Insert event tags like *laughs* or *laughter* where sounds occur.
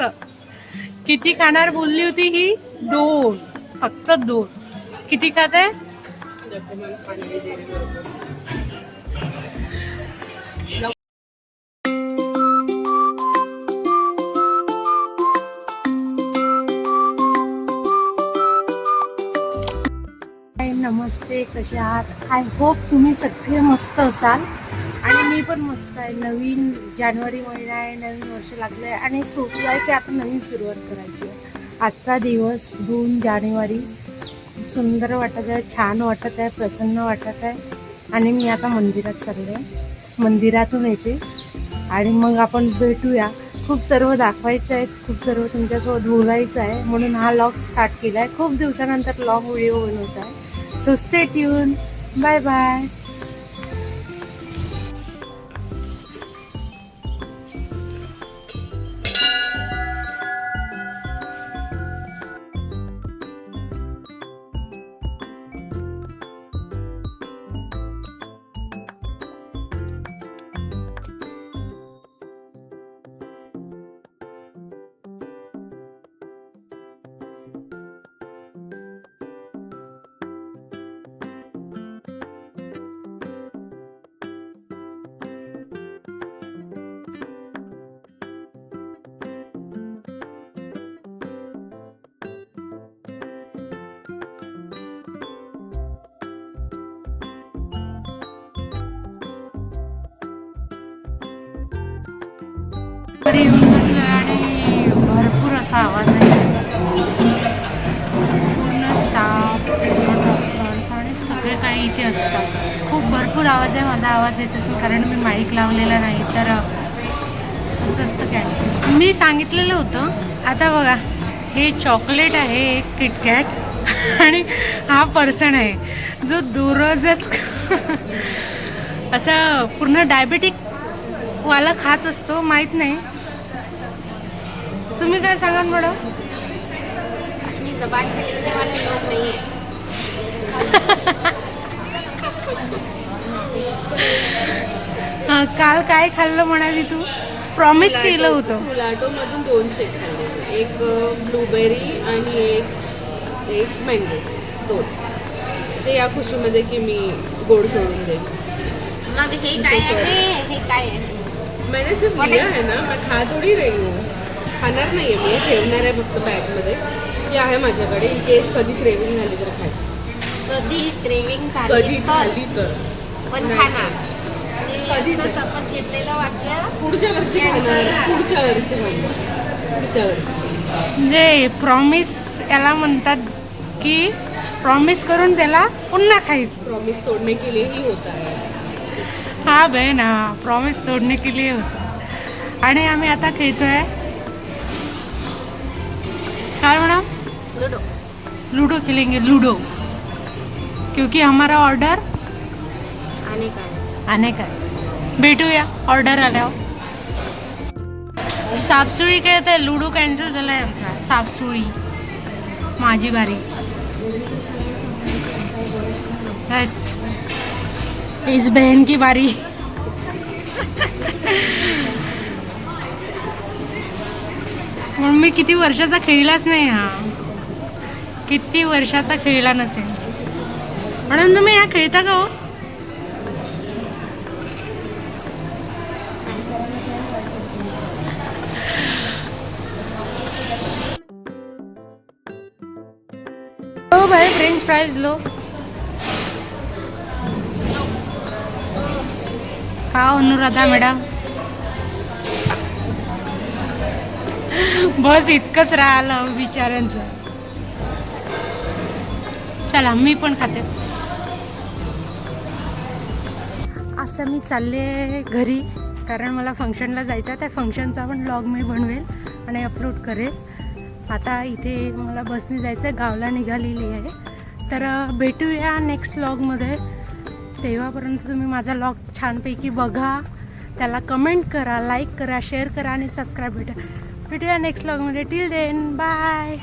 मस्त किती खाणार बोलली होती ही? दोन. फक्त दोन. किती खात आहे? नमस्ते कसे आहात? आय होप तुम्ही सगळे मस्त असाल. आणि मी पण मस्त आहे. नवीन जानेवारी महिना आहे नवीन वर्ष लागलं आहे आणि सोचलं आहे की आता नवीन सुरुवात करायची आहे. आजचा दिवस दोन जानेवारी. सुंदर वाटत आहे छान वाटत आहे प्रसन्न वाटत आहे. आणि मी आता मंदिरात चालले. आहे मंदिरातून येते. आणि मग आपण भेटूया. खूप सर्व दाखवायचं आहे. खूप सर्व तुमच्यासोबत बोलायचं आहे. म्हणून हा लॉग स्टार्ट केला आहे खूप दिवसानंतर लॉग व्हिडिओ बनवत आहे. So stay tune. Bye bye. कडे येऊन बसलो आणि भरपूर असा आवाज आहे. पूर्ण स्टाफ पूर्ण डॉक्टर्स आणि सगळे काही इथे असतात. खूप भरपूर आवाज आहे माझा आवाज येत असेल कारण मी माईक लावलेला नाही तर असं असतं काय? मी सांगितलेलं होतं आता बघा हे चॉकलेट आहे एक किटकॅट आणि हा पर्सन आहे जो दररोजच *laughs* असा पूर्ण डायबेटिक वाला खात असतो माहीत नाही. तुम्ही काय सांगा मॅडम? अपनी जबान खटकने वाले लोग नहीं है हा, काल काय खाल्लं म्हणाली तू? प्रॉमिस केलं होतं. मधून दोन शेक खाल्ले. एक ब्लूबेरी आणि एक एक मँगो दोन. ते या खुशीमध्ये की मी गोड सोडून देईन. मग हे काय आहे? हे काय आहे? मैंने सिर्फ लिया है ना मैं खा थोडी रही हूँ. खाणार नाही आहे मी ठेवणार आहे फक्त बॅगमध्ये. जे आहे माझ्याकडे इन केस कधी क्रेविंग झाली तर खायची. कधी क्रेविंग कधी झाली तर. पण नाही. खाणार. कधी तर. शपथ घेतलेलं वाक्य पुढच्या वर्षी खाणार. पुढच्या वर्षी खाणार. पुढच्या वर्षी. म्हणजे प्रॉमिस याला म्हणतात की प्रॉमिस करून त्याला पुन्हा खायचं. प्रॉमिस तोड़ने के लिए ही होता है हा बहीण हा प्रॉमिस तोडणे के लिए होतं. आणि आम्ही आता खेळतोय लुडो? लूडो खेलेंगे लूडो. क्योंकि हमारा ऑर्डर आणि काय आने का है. भेटूया ऑर्डर आल्यावर सापसुळी खेळत आहे लुडो कॅन्सल झालाय आमचा. सापसुळी माझी बारी. बस इस बहन की बारी. म्हणून मी किती वर्षाचा खेळलाच नाही हा. किती वर्षाचा खेळला नसेल. म्हणून तुम्ही ह्या खेळता का हो? हो भाई फ्रेंच फ्राईज लो. का अनुराधा मॅडम बस इतकंच राहिलं बिचाऱ्यांचं चला मी पण खाते. आता मी चालले घरी कारण मला फंक्शनला जायचं आहे. त्या फंक्शनचा पण ब्लॉग मी बनवेल आणि अपलोड करेल. आता इथे मला बसने जायचं आहे गावला निघालेली आहे. तर भेटूया नेक्स्ट ब्लॉगमध्ये तेव्हापर्यंत तुम्ही माझा ब्लॉग छानपैकी बघा. त्याला कमेंट करा लाईक करा शेअर करा आणि सबस्क्राईब भेटा. भेटूया नेक्स्ट ब्लॉगमध्ये टिल देन बाय